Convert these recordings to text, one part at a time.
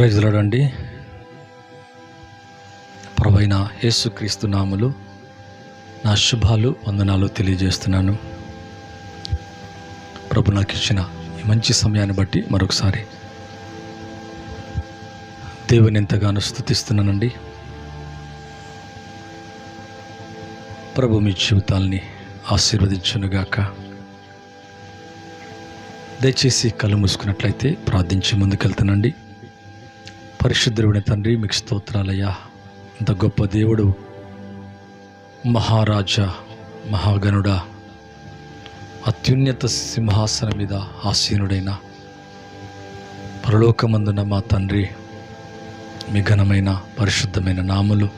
ప్రైజ్లాడండి ప్రభైన యేసుక్రీస్తు నాములు నా శుభాలు వందనాలు తెలియజేస్తున్నాను. ప్రభు నాకు ఇచ్చిన ఈ మంచి సమయాన్ని బట్టి మరొకసారి దేవుని ఎంతగానో స్థుతిస్తున్నానండి. ప్రభు మీ జీవితాల్ని ఆశీర్వదించునుగాక. దయచేసి కళ్ళు మూసుకున్నట్లయితే ప్రార్థించి ముందుకెళ్తానండి. పరిశుద్ధుడిని తండ్రి మీకు స్తోత్రాలయ్యా. ఇంత గొప్ప దేవుడు మహారాజా మహాగణుడా అత్యున్నత సింహాసనం మీద ఆసీనుడైన పరలోకమందున మా తండ్రి మీ ఘనమైన పరిశుద్ధమైన నాములు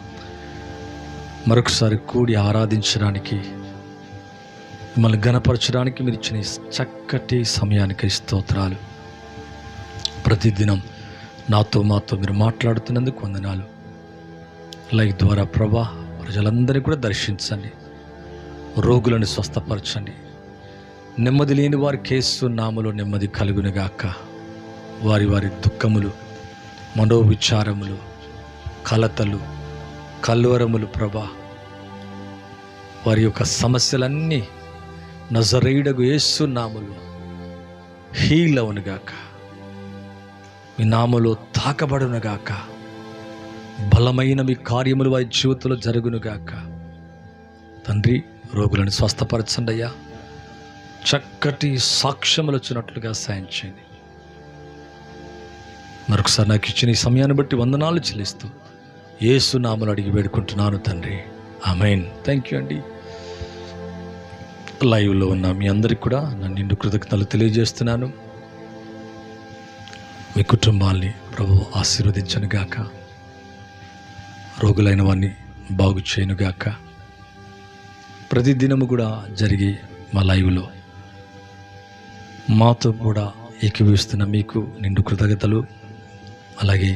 మరొకసారి కూడి ఆరాధించడానికి మిమ్మల్ని గణపరచడానికి మీరు ఇచ్చిన చక్కటి సమయానికి స్తోత్రాలు. ప్రతిదినం నాతో మాతో మీరు మాట్లాడుతున్నందుకు వందనాలు. లైక్ ద్వారా ప్రభా ప్రజలందరినీ కూడా దర్శించండి. రోగులను స్వస్థపరచండి. నెమ్మది లేని వారి కేసు నామలో నెమ్మది కలుగునుగాక. వారి వారి దుఃఖములు మనోవిచారములు కలతలు కల్వరములు ప్రభా వారి యొక్క సమస్యలన్నీ నజరేయుడగు యేసు నామలు హీల్ అవునుగాక. మీ నామలో తాకబడునుగాక. బలమైన మీ కార్యములు వారి జీవితంలో జరుగునుగాక. తండ్రి రోగులను స్వస్థపరచండి అయ్యా చక్కటి సాక్ష్యములు వచ్చినట్లుగా సాయం చేయండి. మరొకసారి నాకు ఇచ్చిన ఈ సమయాన్ని బట్టి వందనాలు చెల్లిస్తూ ఏసు నామలు అడిగి వేడుకుంటున్నాను తండ్రి. ఆమెన్. థ్యాంక్ యూ అండి. లైవ్లో ఉన్న మీ అందరికి కూడా నా నిండు కృతజ్ఞతలు తెలియజేస్తున్నాను. మీ కుటుంబాల్ని ప్రభు ఆశీర్వదించను గాక రోగులైన వారిని బాగు చేయనుగాక. ప్రతి దినము కూడా జరిగి మా లైవ్లో మాతో కూడా ఏకీభవిస్తున్న మీకు నిండు కృతజ్ఞతలు. అలాగే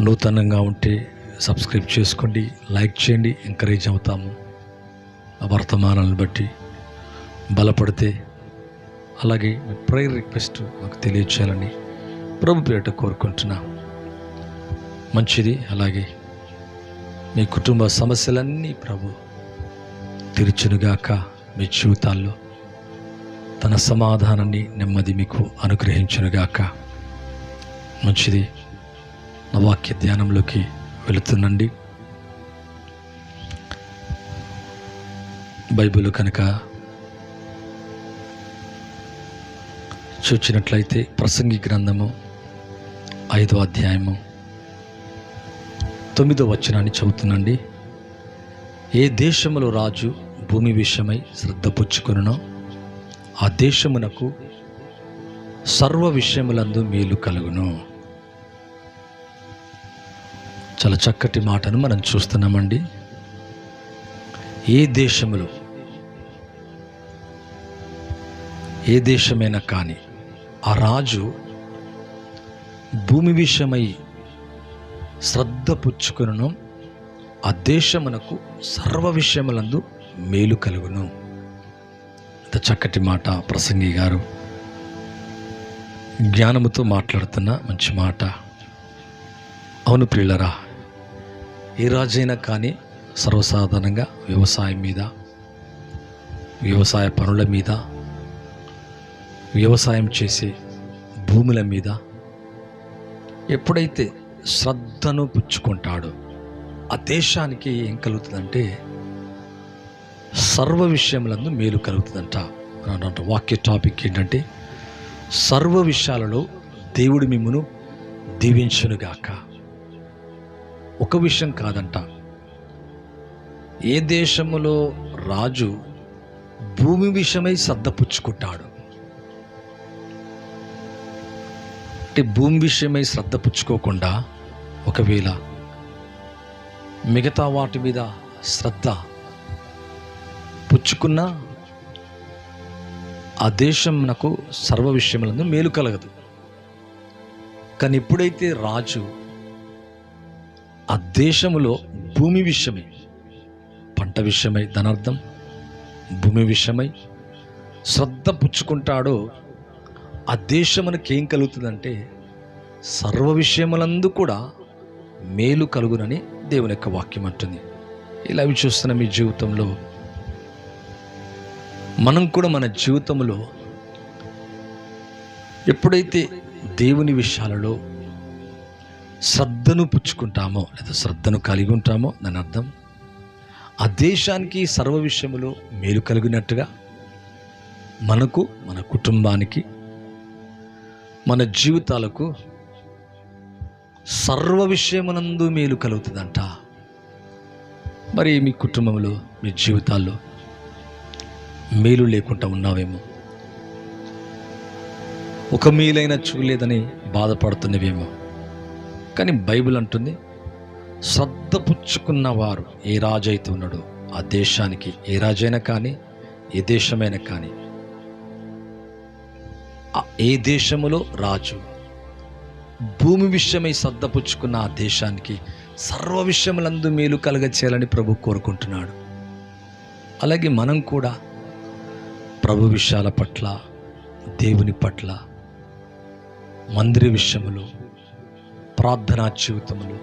నూతనంగా ఉంటే సబ్స్క్రైబ్ చేసుకోండి లైక్ చేయండి ఎంకరేజ్ అవుతాము. వర్తమానాలను బట్టి బలపడితే అలాగే మీ ప్రేయర్ రిక్వెస్ట్ మాకు తెలియచేయాలని ప్రభు పేట కోరుకుంటున్నా. మంచిది అలాగే మీ కుటుంబ సమస్యలన్నీ ప్రభు తీర్చునుగాక మీ జీవితాల్లో. తన సమాధానాన్ని నెమ్మది మీకు అనుగ్రహించునుగాక. మంచిది నా వాక్య ధ్యానంలోకి వెళుతుందండి బైబిల్ కనుక చూచినట్లయితే ప్రసంగి గ్రంథము ఐదో అధ్యాయము. తొమ్మిదో వచనాన్ని చదువుతున్నండి. ఏ దేశములో రాజు భూమి విషయమై శ్రద్ధ పుచ్చుకొనునో ఆ దేశమునకు సర్వ విషయములందు మేలు కలుగును. చాలా చక్కటి మాటను మనం చూస్తున్నామండి. ఏ దేశములో ఏ దేశమైనా కానీ ఆ రాజు భూమి విషయమై శ్రద్ధ పుచ్చుకును ఆ దేశమునకు సర్వ విషయములందు మేలు కలుగును. ఇంత చక్కటి మాట ప్రసంగి గారు. జ్ఞానముతో మాట్లాడుతున్న మంచి మాట. అవును పిల్లరా ఏ రాజైనా కానీ సర్వసాధారణంగా వ్యవసాయం మీద వ్యవసాయ పనుల మీద వ్యవసాయం చేసే భూముల మీద ఎప్పుడైతే శ్రద్ధను పుచ్చుకుంటాడో ఆ దేశానికి ఏం కలుగుతుందంటే సర్వ విషయములందు మేలు కలుగుతుందంట. అన్నట్టు వాక్య టాపిక్ ఏంటంటే సర్వ విషయాలలో దేవుడు మిమ్మను దీవించునుగాక. ఒక విషయం కాదంట. ఏ దేశములో రాజు భూమి విషయమై శ్రద్ధ పుచ్చుకుంటాడు? అంటే భూమి విషయమై శ్రద్ధ పుచ్చుకోకుండా ఒకవేళ మిగతా వాటి మీద శ్రద్ధ పుచ్చుకున్న ఆ దేశం నాకు సర్వ విషయములందు మేలు కలగదు. కానీ ఎప్పుడైతే రాజు ఆ దేశములో భూమి విషయమై పంట విషయమై ధనార్థం భూమి విషయమై శ్రద్ధ పుచ్చుకుంటాడో ఆ దేశమునకి ఏం కలుగుతుందంటే సర్వ విషయములందు కూడా మేలు కలుగునని దేవుని యొక్క వాక్యం అంటుంది. ఇలా అవి చూస్తున్న మీ జీవితంలో మనం కూడా మన జీవితంలో ఎప్పుడైతే దేవుని విషయాలలో శ్రద్ధను పుచ్చుకుంటామో లేదా శ్రద్ధను కలిగి ఉంటామో దాని అర్థం ఆ దేశానికి సర్వ విషయములో మేలు కలిగినట్టుగా మనకు మన కుటుంబానికి మన జీవితాలకు సర్వ విషయమునందు మేలు కలుగుతుందంట. మరి మీ కుటుంబంలో మీ జీవితాల్లో మేలు లేకుండా ఉన్నావేమో? ఒక మేలైన చూడలేదని బాధపడుతున్నవేమో? కానీ బైబిల్ అంటుంది శ్రద్ధ పుచ్చుకున్న వారు ఏ రాజు అయితే ఉన్నాడో ఆ దేశానికి ఏ రాజైనా కానీ ఏ దేశమైనా కానీ ఏ దేశములో రాజు? భూమి విషయమై శ్రద్ధ పుచ్చుకున్న ఆ దేశానికి సర్వ విషయములందు మేలు కలగ చేయాలని ప్రభు కోరుకుంటున్నాడు. అలాగే మనం కూడా ప్రభు విషయాల పట్ల దేవుని పట్ల మందిర విషయములు ప్రార్థనా జీవితములు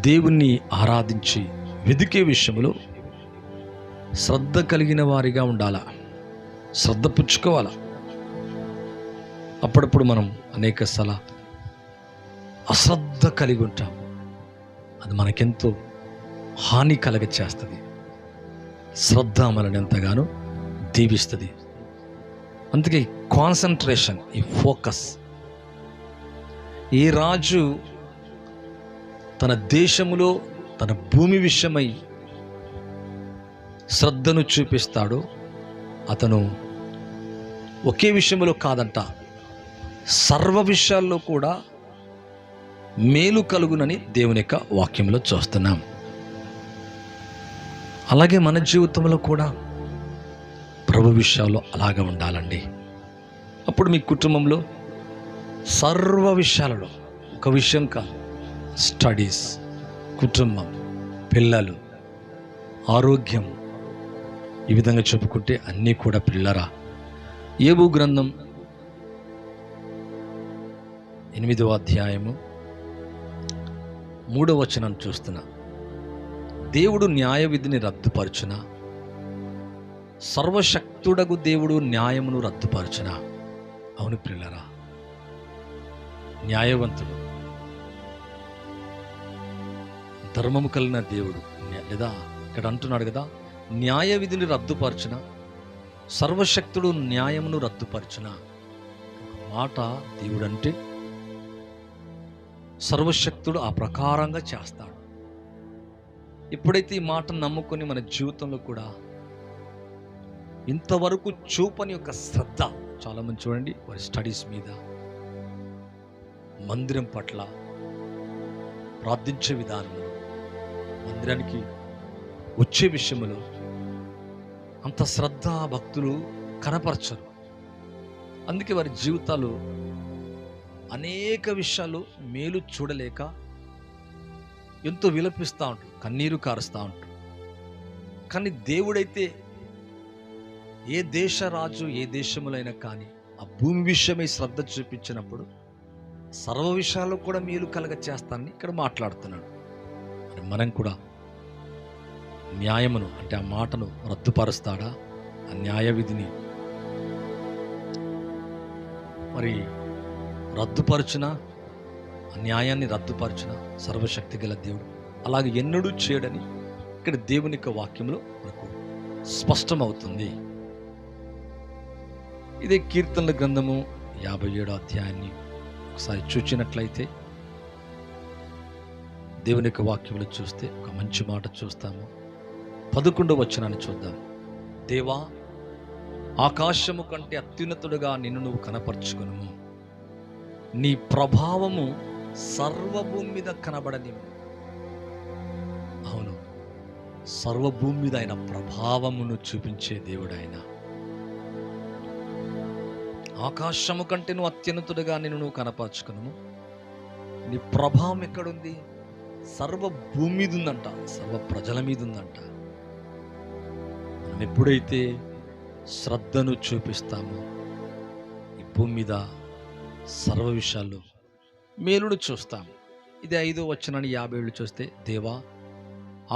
దేవుణ్ణి ఆరాధించి వెదికే విషయములో శ్రద్ధ కలిగిన వారిగా ఉండాలా? శ్రద్ధ పుచ్చుకోవాలా? అప్పుడప్పుడు మనం అనేక సల అశ్రద్ధ కలిగి ఉంటాము అది మనకెంతో హాని కలగ చేస్తుంది శ్రద్ధ మనని ఎంతగానో దీవిస్తుంది అందుకే కాన్సన్ట్రేషన్ ఈ ఫోకస్. ఏ రాజు తన దేశములో తన భూమి విషయమై శ్రద్ధను చూపిస్తాడో. అతను ఒకే విషయంలో కాదంట. సర్వ విషయాల్లో కూడా మేలు కలుగునని దేవుని యొక్క వాక్యంలో చూస్తున్నాం. అలాగే మన జీవితంలో కూడా ప్రభు విషయాల్లో అలాగే ఉండాలండి. అప్పుడు మీ కుటుంబంలో సర్వ విషయాలలో ఒక విషయం కాదు. స్టడీస్ కుటుంబం పిల్లలు ఆరోగ్యం ఈ విధంగా చెప్పుకుంటే అన్నీ కూడా పిల్లరా. ఏబు గ్రంథం ఎనిమిదవ అధ్యాయము మూడవ వచనం చూస్తున్నా. దేవుడు న్యాయ విధిని రద్దుపరచున? సర్వశక్తుడగు దేవుడు న్యాయమును రద్దుపరచున? అవును పిల్లరా. న్యాయవంతుడు. ధర్మము కలిగిన దేవుడు. లేదా ఇక్కడ అంటున్నాడు కదా న్యాయ విధిని రద్దుపరచున? సర్వశక్తుడు న్యాయమును రద్దుపరచున? మాట దేవుడంటే? సర్వశక్తుడు ఆ ప్రకారంగా చేస్తాడు. ఎప్పుడైతే ఈ మాటను నమ్ముకొని మన జీవితంలో కూడా ఇంతవరకు చూపని యొక్క శ్రద్ధ చాలామంది చూడండి వారి స్టడీస్ మీద మందిరం పట్ల ప్రార్థించే విధానంలో మందిరానికి వచ్చే విషయంలో అంత శ్రద్ధ భక్తులు కనపరచరు. అందుకే వారి జీవితాలు అనేక విషయాలు మేలు చూడలేక ఎంతో విలపిస్తూ ఉంటారు కన్నీరు కారుస్తూ ఉంటారు. కానీ దేవుడైతే ఏ దేశ రాజు ఏ దేశములైనా కానీ ఆ భూమి విషయమై శ్రద్ధ చూపించినప్పుడు సర్వ విషయాల్లో కూడా మేలు కలగ చేస్తానని ఇక్కడ మాట్లాడుతున్నాడు. మనం కూడా న్యాయమును అంటే ఆ మాటను రద్దుపరుస్తాడా? ఆ న్యాయ విధిని మరి రద్దుపరచున? ఆ న్యాయాన్ని రద్దుపరచున? సర్వశక్తి గల దేవుడు. అలాగే ఎన్నడూ చేయడని ఇక్కడ దేవుని యొక్క వాక్యంలో మనకు స్పష్టమవుతుంది. ఇదే కీర్తనల గ్రంథము యాభై ఏడో అధ్యాయాన్ని ఒకసారి చూచినట్లయితే దేవుని యొక్క వాక్యంలో చూస్తే ఒక మంచి మాట చూస్తాము. పదకొండు వచనాన్ని చూద్దాం. దేవా ఆకాశము కంటే అత్యున్నతుడుగా నిన్ను నువ్వు కనపరుచుకును నీ ప్రభావము సర్వభూమి మీద కనబడని అవును సర్వభూమి మీద ఆయన ప్రభావమును చూపించే దేవుడు ఆయన ఆకాశము కంటే నువ్వు అత్యున్నతుడుగా నిన్ను నువ్వు కనపరచుకును నీ ప్రభావం ఎక్కడుంది? సర్వభూమి మీద ఉందంట సర్వ ప్రజల మీద ఉందంట మనం ఎప్పుడైతే శ్రద్ధను చూపిస్తామో ఈ భూమి మీద సర్వ విషయాలు మేలును చూస్తాం. ఇది ఐదో వచ్చినాన్ని యాభై ఏళ్ళు చూస్తే దేవా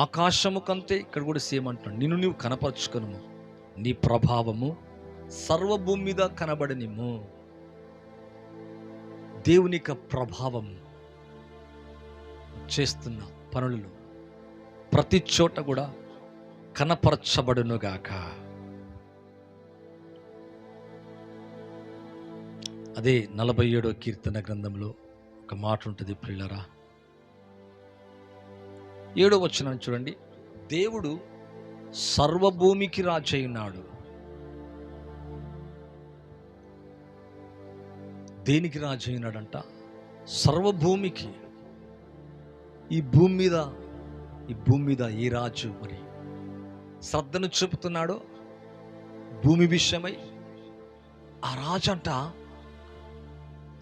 ఆకాశము కంటే ఇక్కడ కూడా సేమ్ అంటున్నాడు. నిన్ను నీవు కనపరుచుకును నీ ప్రభావము సర్వభూమి మీద కనబడనిమ్ము దేవుని యొక్క ప్రభావం చేస్తున్న పనులలో ప్రతి చోట కూడా కనపరచబడునుగాక. అదే నలభై ఏడో కీర్తన గ్రంథంలో ఒక మాట ఉంటుంది పిల్లరా ఏడో వచ్చిన చూడండి. దేవుడు సర్వభూమికి రాజైనాడు. దేనికి రాజైనాడంట? సర్వభూమికి. ఈ భూమి మీద ఈ భూమి మీద ఏ రాజు మరి? శ్రద్ధను చూపుతున్నాడో. భూమి విషయమై ఆ రాజు అంట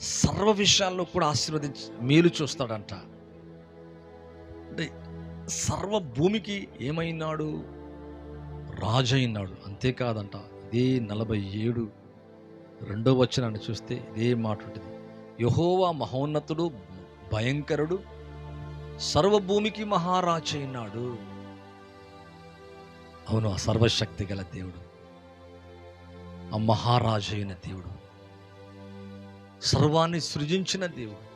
సర్వ విషయాల్లో కూడా ఆశీర్వదించి మేలు చూస్తాడంట. అంటే సర్వ భూమికి ఏమైనాడు? రాజైనాడు అంతేకాదంట. ఇదే నలభై ఏడు రెండో వచనాన్ని చూస్తే ఇదే మాట ఉంటుంది. యహోవా మహోన్నతుడు భయంకరుడు సర్వభూమికి మహారాజైనాడు అయినాడు. అవును ఆ సర్వశక్తి గల దేవుడు. ఆ మహారాజు అయిన దేవుడు. సర్వాన్ని సృజించిన దేవుడు.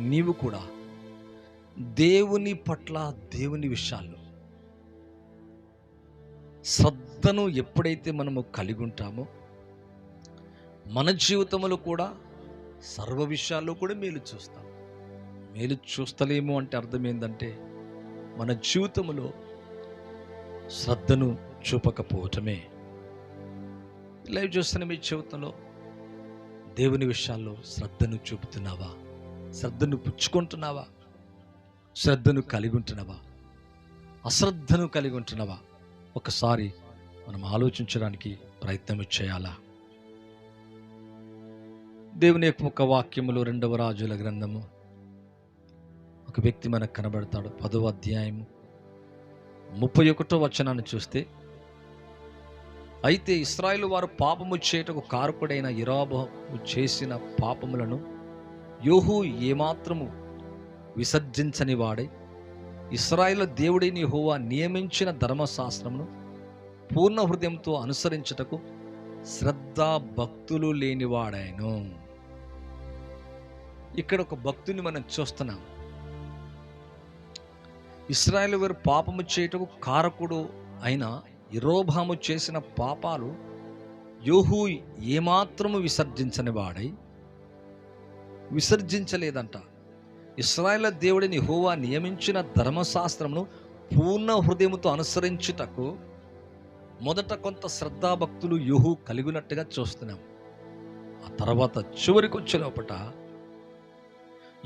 నీవు కూడా. దేవుని పట్ల దేవుని విషయాల్లో. శ్రద్ధను ఎప్పుడైతే మనము కలిగి ఉంటామో మన జీవితంలో కూడా సర్వ విషయాల్లో కూడా మేలు చూస్తాం. మేలు చూస్తలేము అంటే అర్థం ఏంటంటే మన జీవితంలో శ్రద్ధను చూపకపోవటమే. లైవ్ చూస్తున్న మీ జీవితంలో దేవుని విషయాల్లో శ్రద్ధను చూపుతున్నావా? శ్రద్ధను పుచ్చుకుంటున్నావా? శ్రద్ధను కలిగి ఉంటున్నావా? అశ్రద్ధను కలిగి ఉంటున్నావా? ఒకసారి మనం ఆలోచించడానికి ప్రయత్నం చేయాలా? దేవుని యొక్క ఒక రెండవ రాజుల గ్రంథము. ఒక వ్యక్తి మనకు కనబడతాడు. పదవ అధ్యాయము ముప్పై ఒకటో వచనాన్ని చూస్తే అయితే ఇస్రాయిల్ వారు పాపము చేయటకు కారకుడైన ఇరాబు చేసిన పాపములను యోహు ఏమాత్రము విసర్జించని వాడై ఇస్రాయిల్ దేవుడిని హోవా నియమించిన ధర్మశాస్త్రమును పూర్ణ హృదయంతో అనుసరించుటకు శ్రద్ధ భక్తులు లేనివాడాయను ఇక్కడ ఒక భక్తుని మనం చూస్తున్నాం. ఇస్రాయేల్ వారు పాపము చేయుటకు కారకుడు అయిన ఇరోభాము చేసిన పాపాలు యోహు ఏమాత్రము విసర్జించని వాడై విసర్జించలేదంట. ఇస్రాయేల్ దేవుడిని హోవా నియమించిన ధర్మశాస్త్రమును పూర్ణ హృదయముతో అనుసరించుటకు మొదట కొంత శ్రద్ధాభక్తులు యుహు కలిగినట్టుగా చూస్తున్నాం. ఆ తర్వాత చివరికి వచ్చే లోపట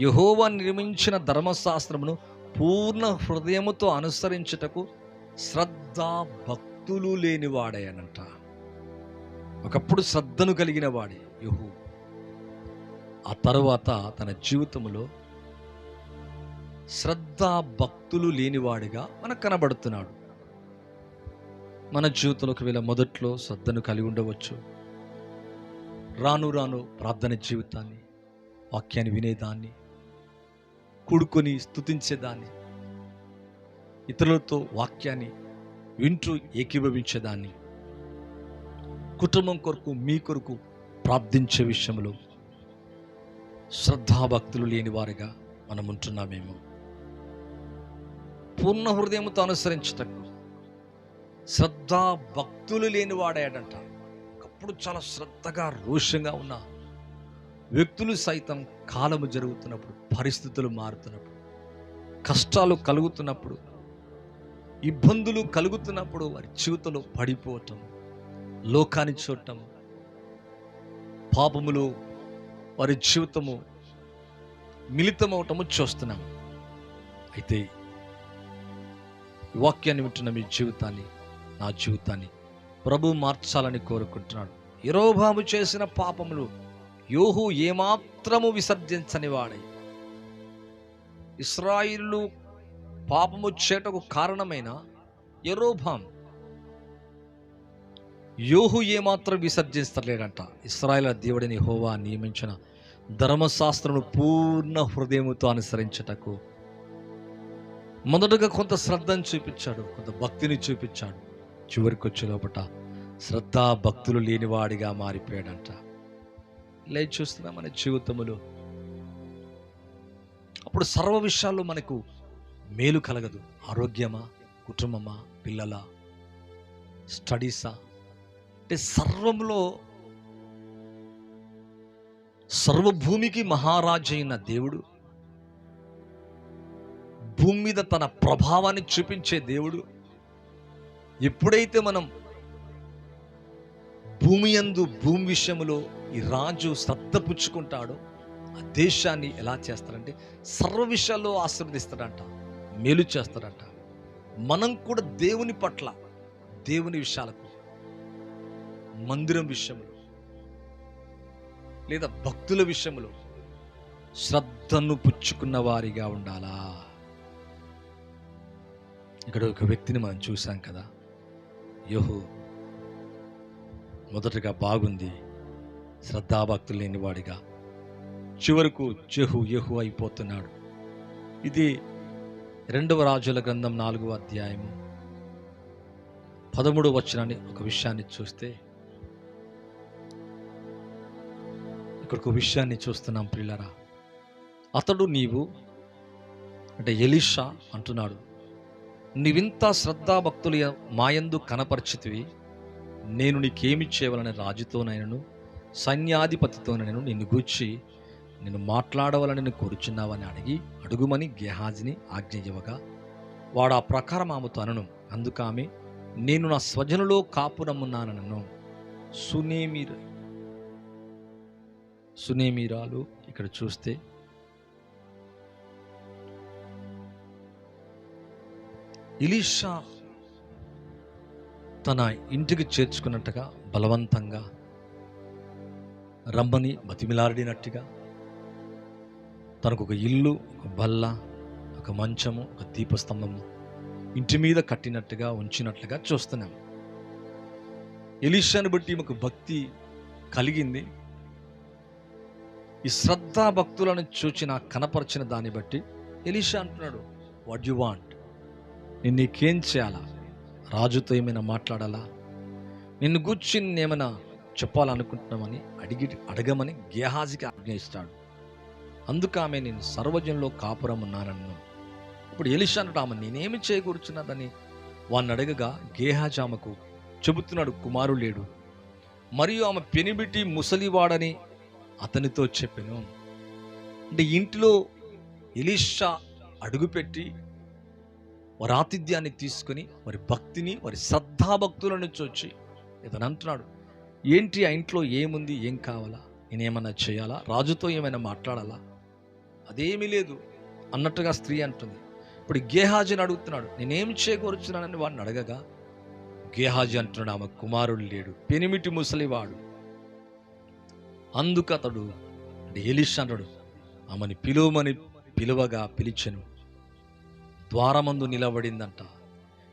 యహోవా నిర్మించిన ధర్మశాస్త్రమును పూర్ణ హృదయముతో అనుసరించుటకు శ్రద్ధ భక్తులు లేనివాడేనంట ఒకప్పుడు శ్రద్ధను కలిగిన వాడే యుహు. ఆ తర్వాత తన జీవితంలో శ్రద్ధ భక్తులు లేనివాడిగా మనకు కనబడుతున్నాడు. మన జీవితంలో ఒకవేళ మొదట్లో శ్రద్ధను కలిగి ఉండవచ్చు. రాను రాను ప్రార్థన జీవితాన్ని వాక్యాన్ని వినేదాన్ని కూడుకొని స్తుతించేదాన్ని. ఇతరులతో వాక్యాన్ని వింటూ ఏకీభవించేదాన్ని. కుటుంబం కొరకు మీ కొరకు ప్రార్థించే విషయంలో శ్రద్ధాభక్తులు లేని వారిగా మనం ఉంటున్నామేమో పూర్ణ హృదయంతో అనుసరించటకు శ్రద్ధా భక్తులు లేని వాడాడంట ఒకప్పుడు చాలా శ్రద్ధగా రోషంగా ఉన్న వ్యక్తులు సైతం కాలము జరుగుతున్నప్పుడు పరిస్థితులు మారుతున్నప్పుడు కష్టాలు కలుగుతున్నప్పుడు ఇబ్బందులు కలుగుతున్నప్పుడు వారి జీవితంలో పడిపోవటం లోకాన్ని చూడటం పాపములు వారి జీవితము మిళితమవటము చూస్తున్నాం. అయితే వాక్యాన్ని వింటున్న మీ జీవితాన్ని నా జీవితాన్ని ప్రభు మార్చాలని కోరుకుంటున్నాడు. ఇరోభాము చేసిన పాపములు యోహు ఏమాత్రము విసర్జించని వాడై ఇస్రాయిలు పాపము చేటకు కారణమైన ఎరోభాం యోహు ఏమాత్రం విసర్జిస్తలేడంట ఇస్రాయేల్ దేవుడిని హోవా నియమించిన ధర్మశాస్త్రమును పూర్ణ హృదయముతో అనుసరించటకు మొదటగా కొంత శ్రద్ధను చూపించాడు కొంత భక్తిని చూపించాడు. చివరికి వచ్చే లోపట శ్రద్ధ భక్తులు లేనివాడిగా మారిపోయాడంట. లేదు చూస్తున్నా మన జీవితములో. అప్పుడు సర్వ విషయాల్లో మనకు మేలు కలగదు. ఆరోగ్యమా కుటుంబమా పిల్లల స్టడీసా? అంటే సర్వంలో సర్వభూమికి మహారాజైన దేవుడు భూమి మీద తన ప్రభావాన్ని చూపించే దేవుడు ఎప్పుడైతే మనం భూమి యందు భూమి విషయంలో ఈ రాజు శ్రద్ధ పుచ్చుకుంటాడో ఆ దేశాన్ని ఎలా చేస్తాడంటే సర్వ విషయాల్లో ఆశీర్వదిస్తాడంట మేలు చేస్తాడంట. మనం కూడా దేవుని పట్ల దేవుని విషయాలకు మందిరం విషయంలో లేదా భక్తుల విషయంలో శ్రద్ధను పుచ్చుకున్న వారిగా ఉండాలా? ఇక్కడ ఒక వ్యక్తిని మనం చూసాం కదా యోహో మొదటగా బాగుంది. శ్రద్ధాభక్తులు లేనివాడిగా. చివరకు చెహు యహు అయిపోతున్నాడు. ఇది రెండవ రాజుల గ్రంథం నాలుగవ అధ్యాయము. పదమూడు వచనాన్ని ఒక విషయాన్ని చూస్తే ఇక్కడ ఒక విషయాన్ని చూస్తున్నాం పిల్లరా అతడు నీవు అంటే ఎలిషా అంటున్నాడు నీవింత శ్రద్ధాభక్తులు మాయందు కనపరిచితివి నేను నీకేమి చేయవలని రాజుతోనైనను సైన్యాధిపతితోనైనను నిన్ను గూర్చి నేను మాట్లాడవాలని కోరుచున్నావని అడిగి అడుగుమని గేహాజిని ఆజ్ఞ ఇవ్వగా వాడు ఆ ప్రకారం ఆమెతో అనను అందుకామె నేను నా స్వజనులో కాపురమ్మున్నానను సునేమీర సునేమీరాలు ఇక్కడ చూస్తే ఇలీషా తన ఇంటికి చేర్చుకున్నట్టుగా బలవంతంగా రమ్మని బతిమిలాడినట్టుగా. తనకు ఒక ఇల్లు ఒక బల్ల ఒక మంచము ఒక దీపస్తంభము ఇంటి మీద కట్టినట్టుగా ఉంచినట్లుగా చూస్తున్నాం. ఎలీషాను బట్టి మాకు భక్తి కలిగింది. ఈ శ్రద్ధా భక్తులను చూచిన నాకు కనపరిచిన దాన్ని బట్టి ఎలీషా అంటున్నాడు వాట్ యు వాంట్? నేను నీకేం చేయాలా? రాజుతో ఏమైనా మాట్లాడాలా? నిన్ను గుర్చి ఏమైనా చెప్పాలనుకుంటున్నామని అడిగి అడగమని గేహాజికి ఆజ్ఞయిస్తాడు. అందుకు ఆమె నేను సర్వజంలో కాపురం ఇప్పుడు ఎలిషా ఆమె నేనేమి చేయకూర్చున్నదని వాడిని అడగగా గేహాజ్ ఆమెకు చెబుతున్నాడు కుమారు లేడు. మరియు ఆమె పెనిబిటి ముసలివాడని అతనితో చెప్పాను. అంటే ఇంటిలో ఎలీషా అడుగుపెట్టి వారి ఆతిథ్యాన్ని తీసుకుని వారి భక్తిని వారి శ్రద్ధాభక్తుల నుంచి వచ్చి ఇతను అంటున్నాడు ఏంటి ఆ ఇంట్లో ఏముంది ఏం కావాలా నేనేమన్నా చేయాలా రాజుతో ఏమైనా మాట్లాడాలా? అదేమీ లేదు. అన్నట్టుగా స్త్రీ అంటుంది. ఇప్పుడు గేహాజీని అడుగుతున్నాడు. నేనేం చేయకూర్చున్నానని వాడిని అడగగా గేహాజీ అంటున్నాడు ఆమె కుమారుడు లేడు పెనిమిటి ముసలివాడు. అందుకు అతడు ఎలిష్ అంటాడు ఆమెని పిలువమని పిలువగా పిలిచెను. ద్వారమందు నిలబడిందంట.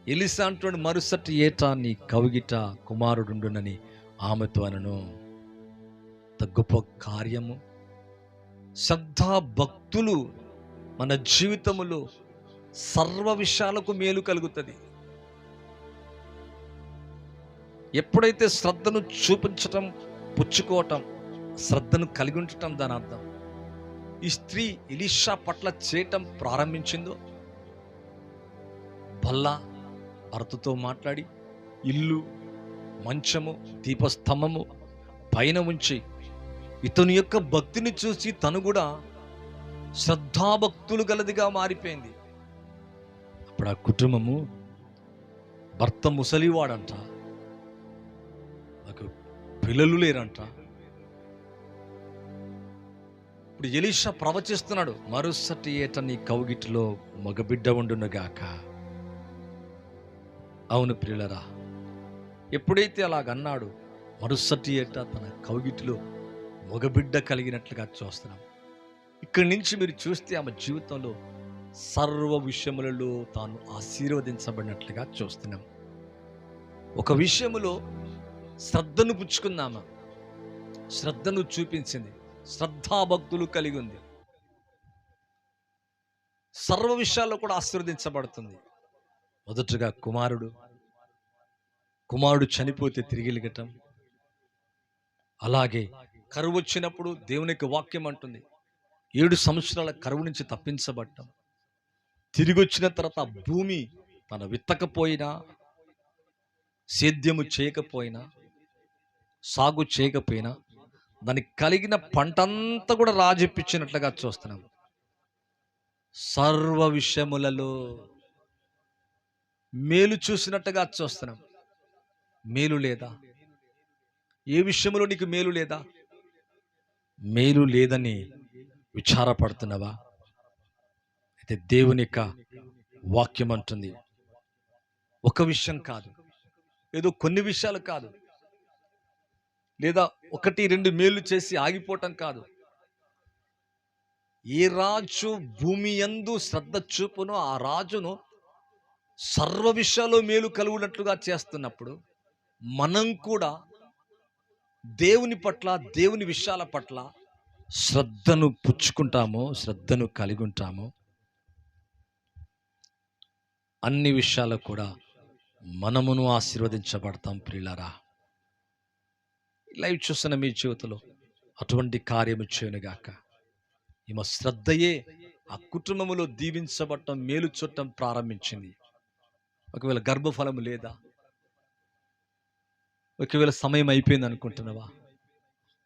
ఎలిసా అంటున్నాడు మరుసటి ఏటా నీ కవిగిట కుమారుడుండునని ఆమెతోనను గొప్ప కార్యము. శ్రద్ధా భక్తులు మన జీవితములో సర్వ విషయాలకు మేలు కలుగుతుంది. ఎప్పుడైతే శ్రద్ధను చూపించటం పుచ్చుకోవటం శ్రద్ధను కలిగి ఉండటం దాని అర్థం? ఈ స్త్రీ ఇలిషా పట్ల చేయటం ప్రారంభించిందో? బల్లా భర్తతో మాట్లాడి ఇల్లు మంచము దీపస్తంభము పైన ఉంచి ఇతని యొక్క భక్తిని చూసి తను కూడా శ్రద్ధాభక్తులు గలదిగా మారిపోయింది. అప్పుడు ఆ కుటుంబము భర్త ముసలివాడంట. నాకు పిల్లలు లేరంట. ఇప్పుడు ఎలీషా ప్రవచిస్తున్నాడు మరుసటి ఏట నీ కౌగిటిలో మగబిడ్డ ఉండునుగాక. అవును ప్రియులరా ఎప్పుడైతే అలాగన్నాడు మరుసటి ఏట తన కౌగిటిలో మగబిడ్డ కలిగినట్లుగా చూస్తున్నాం. ఇక్కడి నుంచి మీరు చూస్తే ఆమె జీవితంలో సర్వ విషయములలో తాను ఆశీర్వదించబడినట్లుగా చూస్తున్నాం. ఒక విషయములో శ్రద్ధను పుచ్చుకుందామా. శ్రద్ధను చూపించింది. శ్రద్ధాభక్తులు కలిగి ఉంది. సర్వ విషయాల్లో కూడా ఆశీర్వదించబడుతుంది. మొదటగా కుమారుడు కుమారుడు చనిపోతే తిరిగి వెలగటం. అలాగే కరువు వచ్చినప్పుడు దేవునికి వాక్యం అంటుంది. ఏడు సంవత్సరాల కరువు నుంచి తప్పించబడటం తిరిగి వచ్చిన తర్వాత భూమి తన విత్తకపోయినా సేద్యము చేయకపోయినా సాగు చేయకపోయినా దానికి కలిగిన పంటంతా కూడా రాజిప్పించినట్లుగా చూస్తున్నాం. సర్వ విషయములలో మేలు చూసినట్టుగా చూస్తున్నాం. మేలు లేదా? ఏ విషయంలో నీకు మేలు లేదా? మేలు లేదని విచారపడుతున్నావా? అయితే దేవుని యొక్క వాక్యం అంటుంది. ఒక విషయం కాదు. ఏదో కొన్ని విషయాలు కాదు. లేదా ఒకటి రెండు మేలు చేసి ఆగిపోవటం కాదు. ఏ రాజు భూమి యందు శ్రద్ధ చూపును ఆ రాజును సర్వ విషయాల్లో మేలు కలుగునట్లుగా చేస్తున్నప్పుడు మనం కూడా దేవుని పట్ల దేవుని విషయాల పట్ల శ్రద్ధను పుచ్చుకుంటాము శ్రద్ధను కలిగి ఉంటామో అన్ని విషయాలు కూడా మనమును ఆశీర్వదించబడతాం ప్రియులరా. లైవ్ చూస్తున్న మీ జీవితంలో అటువంటి కార్యము చేయనుగాక. ఈమె శ్రద్ధయే ఆ కుటుంబములో దీవించబడటం మేలు చుట్టం ప్రారంభించింది. ఒకవేళ గర్భఫలము లేదా ఒకవేళ సమయం అయిపోయింది అనుకుంటున్నావా?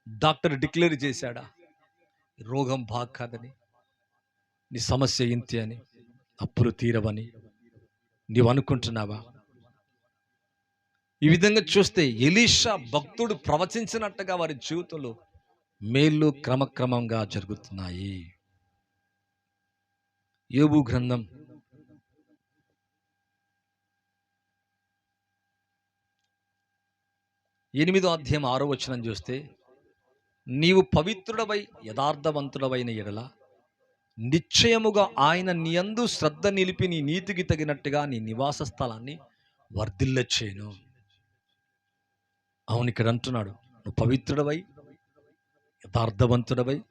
డాక్టర్ డిక్లేర్ చేశాడా? రోగం బాగా కాదని నీ సమస్య ఇంతే అని అప్పులు తీరవని నీవు అనుకుంటున్నావా? ఈ విధంగా చూస్తే ఎలీషా భక్తుడు ప్రవచించినట్టుగా వారి జీవితంలో మేళ్ళు క్రమక్రమంగా జరుగుతున్నాయి. యోబు గ్రంథం ఎనిమిదో అధ్యాయం ఆరో వచనం చూస్తే నీవు పవిత్రుడవై యథార్థవంతుడవైన ఎడల నిశ్చయముగా ఆయన నీయందు శ్రద్ధ నిలిపి నీ నీతికి తగినట్టుగా నీ నివాస స్థలాన్ని వర్ధిల్లచేయను. అవును ఇక్కడ అంటున్నాడు నువ్వు పవిత్రుడవై యథార్థవంతుడవై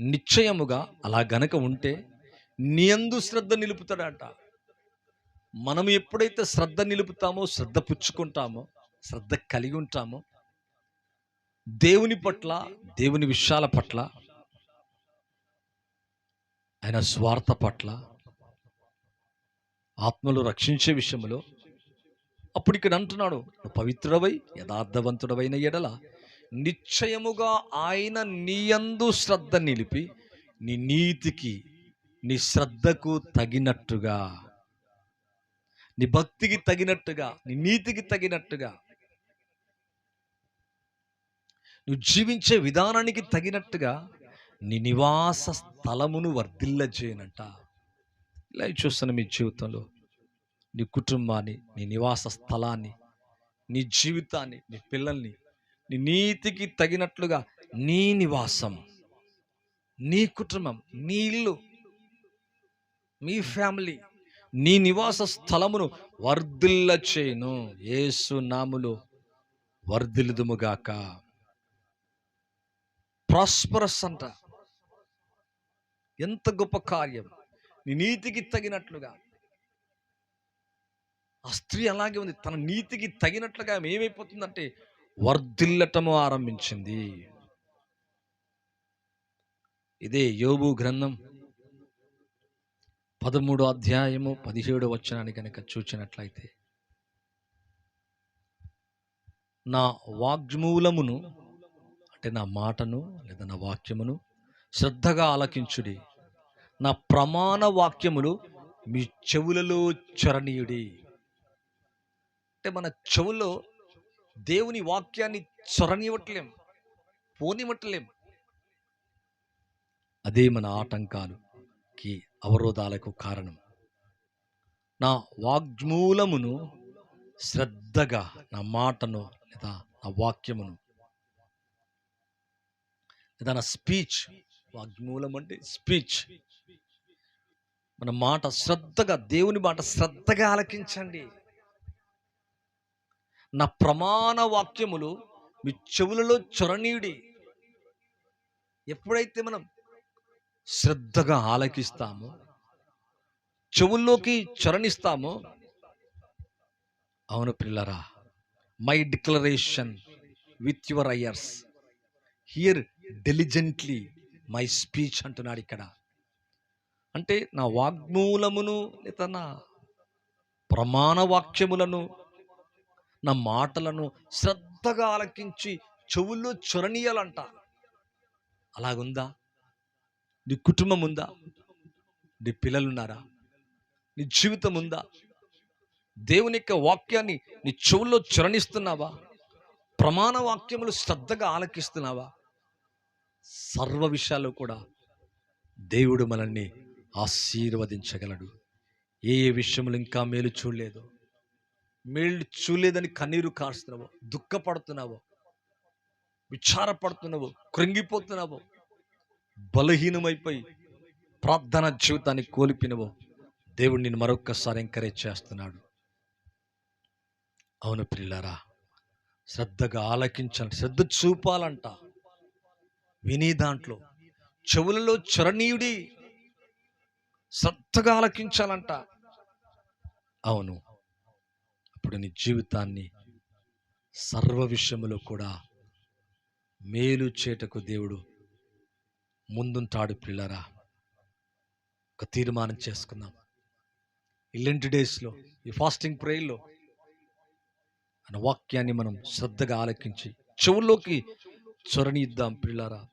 నిశ్చయముగా అలా గనక ఉంటే నీయందు శ్రద్ధ నిలుపుతాడట. మనం ఎప్పుడైతే శ్రద్ధ నిలుపుతామో శ్రద్ధ పుచ్చుకుంటామో శ్రద్ధ కలిగి ఉంటామో. దేవుని పట్ల దేవుని విషయాల పట్ల ఆయన స్వార్థ పట్ల ఆత్మలు రక్షించే విషయంలో అప్పుడు ఇక్కడ అంటున్నాడు పవిత్రుడవై యథార్థవంతుడవైన ఎడల నిశ్చయముగా ఆయన నీయందు శ్రద్ధ నిలిపి నీ నీతికి నీ శ్రద్ధకు తగినట్టుగా నీ భక్తికి తగినట్టుగా నీ నీతికి తగినట్టుగా నువ్వు జీవించే విధానానికి తగినట్టుగా నీ నివాస స్థలమును వర్ధిల్లజేయనంట. ఇలా చూస్తున్న మీ జీవితంలో నీ కుటుంబాన్ని నీ నివాస స్థలాన్ని నీ జీవితాన్ని నీ పిల్లల్ని నీ నీతికి తగినట్లుగా నీ నివాసం నీ కుటుంబం నీ ఇల్లు మీ ఫ్యామిలీ నీ నివాస స్థలమును వర్ధిల్ల చేయను ఏసు నాములు వర్ధిల్లుదుముగాక ప్రాస్పరస్ అంట. ఎంత గొప్ప కార్యం. నీ నీతికి తగినట్లుగా. ఆ స్త్రీ అలాగే ఉంది. తన నీతికి తగినట్లుగా ఏమైపోతుందంటే వర్ధిల్లటము ఆరంభించింది. ఇదే యోబు గ్రంథం. పదమూడు అధ్యాయము పదిహేడు వచనాన్ని కనుక చూచినట్లయితే నా వాగ్మూలమును అంటే నా మాటను లేదా నా వాక్యమును శ్రద్ధగా ఆలకించుడి. నా ప్రమాణ వాక్యములు మీ చెవులలో చరణీయుడి. అంటే మన చెవులో దేవుని వాక్యాన్ని చొరనివ్వట్లేం పోనివ్వట్లేం. అదే మన ఆటంకాలుకి అవరోధాలకు కారణం. నా వాగ్మూలమును శ్రద్ధగా నా మాటను లేదా నా వాక్యమును ఏదైనా స్పీచ్ వాగ్మూలం అంటే స్పీచ్. మన మాట శ్రద్ధగా దేవుని మాట శ్రద్ధగా ఆలకించండి. నా ప్రమాణ వాక్యములు మీ చెవులలో చొరణీయుడి ఎప్పుడైతే మనం శ్రద్ధగా ఆలకిస్తామో చెవుల్లోకి చరణిస్తామో అవును పిల్లరా my declaration with your ears hear diligently my speech అంటున్నాడు ఇక్కడ. అంటే నా వాగ్మూలమును లేదా నా ప్రమాణ వాక్యములను నా మాటలను శ్రద్ధగా ఆలకించి చెవుల్లో చొరణీయాలంట అలాగుందా? నీ కుటుంబం ఉందా నీ పిల్లలున్నారా? నీ జీవితం ఉందా దేవుని యొక్క వాక్యాన్ని నీ చెవుల్లో చరణిస్తున్నావా ప్రమాణ వాక్యములు శ్రద్ధగా ఆలకిస్తున్నావా? సర్వ విషయాల్లో కూడా దేవుడు మనల్ని ఆశీర్వదించగలడు. ఏ ఏ విషయములు ఇంకా మేలు చూడలేదు. మేలు చూడలేదని కన్నీరు కారుస్తున్నావో. దుఃఖపడుతున్నావో. విచారపడుతున్నావో. కృంగిపోతున్నావో. బలహీనమైపోయి ప్రార్థన జీవితాన్ని కోల్పినవో దేవుడు నిన్ను మరొక్కసారి ఎంకరేజ్ చేస్తున్నాడు. అవును పిల్లరా శ్రద్ధగా ఆలకించాలి శ్రద్ధ చూపాలంట. విని దాంట్లో చెవులలో చరణీయుడి శ్రద్ధగా ఆలకించాలంట. అవును. అప్పుడు నీ జీవితాన్ని సర్వ విషయంలో కూడా మేలు చేటకు దేవుడు ముందుంటాడు పిల్లరా ఒక తీర్మానం చేసుకుందాం. ఇలాంటి డేస్లో ఈ ఫాస్టింగ్ ప్రేయర్లో అన్న వాక్యాన్ని మనం శ్రద్ధగా ఆలకించి చెవుల్లోకి చొరనిద్దాం పిల్లరా